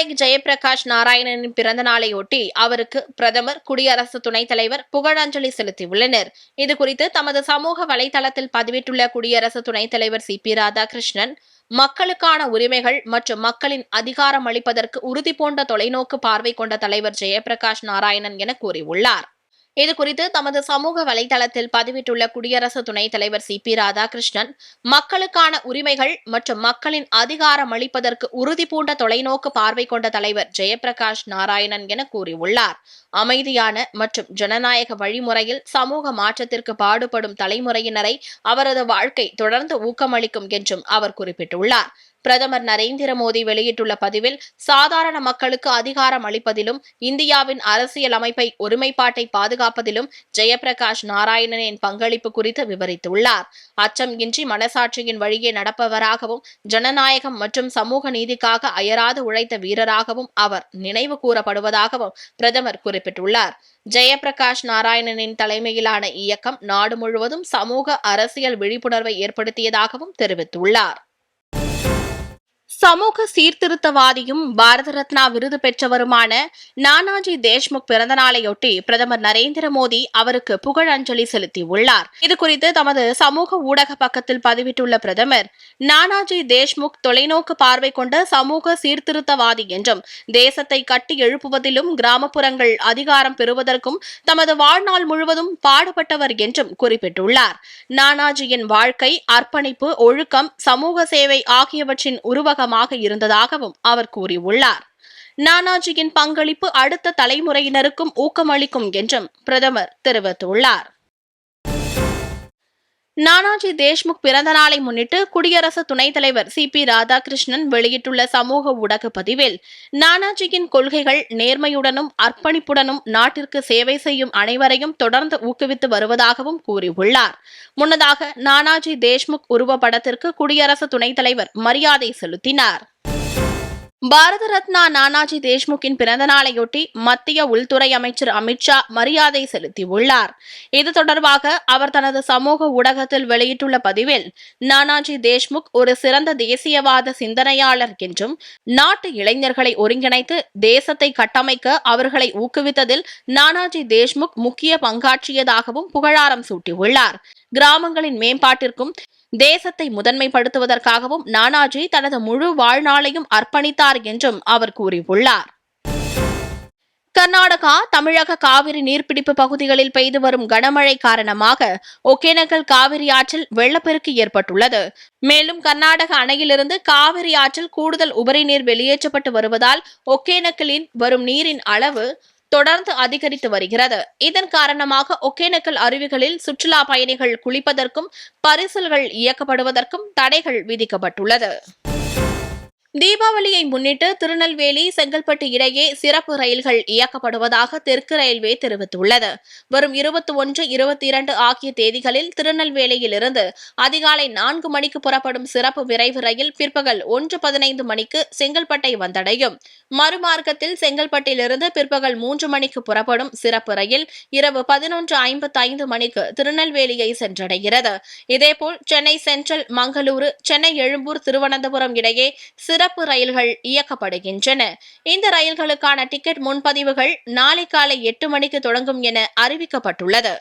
ஜனநாயக் ஜெயபிரகாஷ் நாராயணனின் பிறந்த நாளையொட்டி அவருக்கு பிரதமர் குடியரசு துணைத் தலைவர் புகழஞ்சலி செலுத்தியுள்ளனர். இதுகுறித்து தமது சமூக வலைதளத்தில் பதிவிட்டுள்ள குடியரசு துணைத் தலைவர் சி. பி. ராதாகிருஷ்ணன் மக்களுக்கான உரிமைகள் மற்றும் மக்களின் அதிகாரம் அளிப்பதற்கு உறுதி பூண்ட தொலைநோக்கு பார்வை கொண்ட தலைவர் ஜெயபிரகாஷ் நாராயணன் என கூறியுள்ளார். இதுகுறித்து தமது சமூக வலைதளத்தில் பதிவிட்டுள்ள குடியரசு துணைத் தலைவர் சி. பி. ராதாகிருஷ்ணன் மக்களுக்கான உரிமைகள் மற்றும் மக்களின் அதிகாரம் அளிப்பதற்கு உறுதி பூண்ட தொலைநோக்கு பார்வை கொண்ட தலைவர் ஜெயபிரகாஷ் நாராயணன் என கூறியுள்ளார். அமைதியான மற்றும் ஜனநாயக வழிமுறையில் சமூக மாற்றத்திற்கு பாடுபடும் தலைமுறையினரை அவரது வாழ்க்கை தொடர்ந்து ஊக்கமளிக்கும் என்றும் அவர் குறிப்பிட்டுள்ளார். பிரதமர் நரேந்திர மோடி வெளியிட்டுள்ள பதிவில் சாதாரண மக்களுக்கு அதிகாரம் அளிப்பதிலும் இந்தியாவின் அரசியல் அமைப்பை ஒருமைப்பாட்டை பாதுகாப்பதிலும் ஜெயபிரகாஷ் நாராயணனின் பங்களிப்பு குறித்து விவரித்துள்ளார். அச்சம் இன்றி மனசாட்சியின் வழியே நடப்பவராகவும் ஜனநாயகம் மற்றும் சமூக நீதிக்காக அயராது உழைத்த வீரராகவும் அவர் நினைவு கூறப்படுவதாகவும் பிரதமர் குறிப்பிட்டுள்ளார். ஜெயபிரகாஷ் நாராயணனின் தலைமையிலான இயக்கம் நாடு முழுவதும் சமூக அரசியல் விழிப்புணர்வை ஏற்படுத்தியதாகவும் தெரிவித்துள்ளார். சமூக சீர்திருத்தவாதியும் பாரத ரத்னா விருது பெற்றவருமான நானாஜி தேஷ்முக் பிறந்த நாளையொட்டி பிரதமர் நரேந்திர மோடி அவருக்கு புகழஞ்சலி செலுத்தியுள்ளார். இதுகுறித்து தமது சமூக ஊடக பக்கத்தில் பதிவிட்டுள்ள பிரதமர் நானாஜி தேஷ்முக் தொலைநோக்கு பார்வை கொண்ட சமூக சீர்திருத்தவாதி என்றும் தேசத்தை கட்டி எழுப்புவதிலும் கிராமப்புறங்கள் அதிகாரம் பெறுவதற்கும் தமது வாழ்நாள் முழுவதும் பாடுபட்டவர் என்றும் குறிப்பிட்டுள்ளார். நானாஜியின் வாழ்க்கை அர்ப்பணிப்பு ஒழுக்கம் சமூக சேவை ஆகியவற்றின் உருவகம் உருவகமாக இருந்ததாகவும் அவர் கூறியுள்ளார். நானாஜியின் பங்களிப்பு அடுத்த தலைமுறையினருக்கும் ஊக்கமளிக்கும் என்றும் பிரதமர் தெரிவித்துள்ளார். நானாஜி தேஷ்முக் பிறந்த நாளை முன்னிட்டு குடியரசு துணைத் தலைவர் சி பி ராதாகிருஷ்ணன் வெளியிட்டுள்ள சமூக ஊடக பதிவில் நானாஜியின் கொள்கைகள் நேர்மையுடனும் அர்ப்பணிப்புடனும் நாட்டிற்கு சேவை செய்யும் அனைவரையும் தொடர்ந்து ஊக்குவித்து வருவதாகவும் கூறியுள்ளார். முன்னதாக நானாஜி தேஷ்முக் உருவப்படத்திற்கு குடியரசு துணைத் தலைவர் மரியாதை செலுத்தினார். பாரத ரத்னா நானாஜி தேஷ்முக்கின் பிறந்த நாளையொட்டி மத்திய உள்துறை அமைச்சர் அமித்ஷா மரியாதை செலுத்தியுள்ளார். இது தொடர்பாக அவர் தனது சமூக ஊடகத்தில் வெளியிட்டுள்ள பதிவில் நானாஜி தேஷ்முக் ஒரு சிறந்த தேசியவாத சிந்தனையாளர் என்றும் நாட்டு இளைஞர்களை ஒருங்கிணைத்து தேசத்தை கட்டமைக்க அவர்களை ஊக்குவித்ததில் நானாஜி தேஷ்முக் முக்கிய பங்காற்றியதாகவும் புகழாரம் சூட்டியுள்ளார். கிராமங்களின் மேம்பாட்டிற்கும் தேசத்தை முதன்மைப்படுத்துவதற்காகவும் நானாஜி தனது முழு வாழ்நாளையும் அர்ப்பணித்தார் என்றும் அவர் கூறியுள்ளார். கர்நாடகா தமிழக காவிரி நீர்பிடிப்பு பகுதிகளில் பெய்து வரும் கனமழை காரணமாக ஒகேனக்கல் காவிரி ஆற்றில் வெள்ளப்பெருக்கு ஏற்பட்டுள்ளது. மேலும் கர்நாடக அணையிலிருந்து காவிரி ஆற்றில் கூடுதல் உபரி நீர் வெளியேற்றப்பட்டு வருவதால் ஒகேனக்கலின் வரும் நீரின் அளவு தொடர்ந்து அதிகரித்து வருகிறது. இதன் காரணமாக ஒகேனக்கல் அருவிகளில் சுற்றுலா பயணிகள் குளிப்பதற்கும் பரிசல்கள் இயக்கப்படுவதற்கும் தடைகள் விதிக்கப்பட்டுள்ளது. தீபாவளியை முன்னிட்டு திருநெல்வேலி செங்கல்பட்டு இடையே சிறப்பு ரயில்கள் இயக்கப்படுவதாக தெற்கு ரயில்வே தெரிவித்துள்ளது. வரும் இருபத்தி ஒன்று இருபத்தி இரண்டு ஆகிய தேதிகளில் திருநெல்வேலியிலிருந்து அதிகாலை நான்கு மணிக்கு புறப்படும் சிறப்பு விரைவு ரயில் பிற்பகல் ஒன்று பதினைந்து மணிக்கு செங்கல்பட்டை வந்தடையும். மறுமார்க்கத்தில் செங்கல்பட்டிலிருந்து பிற்பகல் மூன்று மணிக்கு புறப்படும் சிறப்பு ரயில் இரவு பதினொன்று ஐம்பத்தி ஐந்து மணிக்கு திருநெல்வேலியை சென்றடைகிறது. இதேபோல் சென்னை சென்ட்ரல் மங்களூரு சென்னை எழும்பூர் திருவனந்தபுரம் இடையே சிறு சிறப்பு ரயில்கள் இயக்கப்படுகின்றன. இந்த ரயில்களுக்கான டிக்கெட் முன்பதிவுகள் நாளை காலை எட்டு மணிக்கு தொடங்கும் என அறிவிக்கப்பட்டுள்ளது.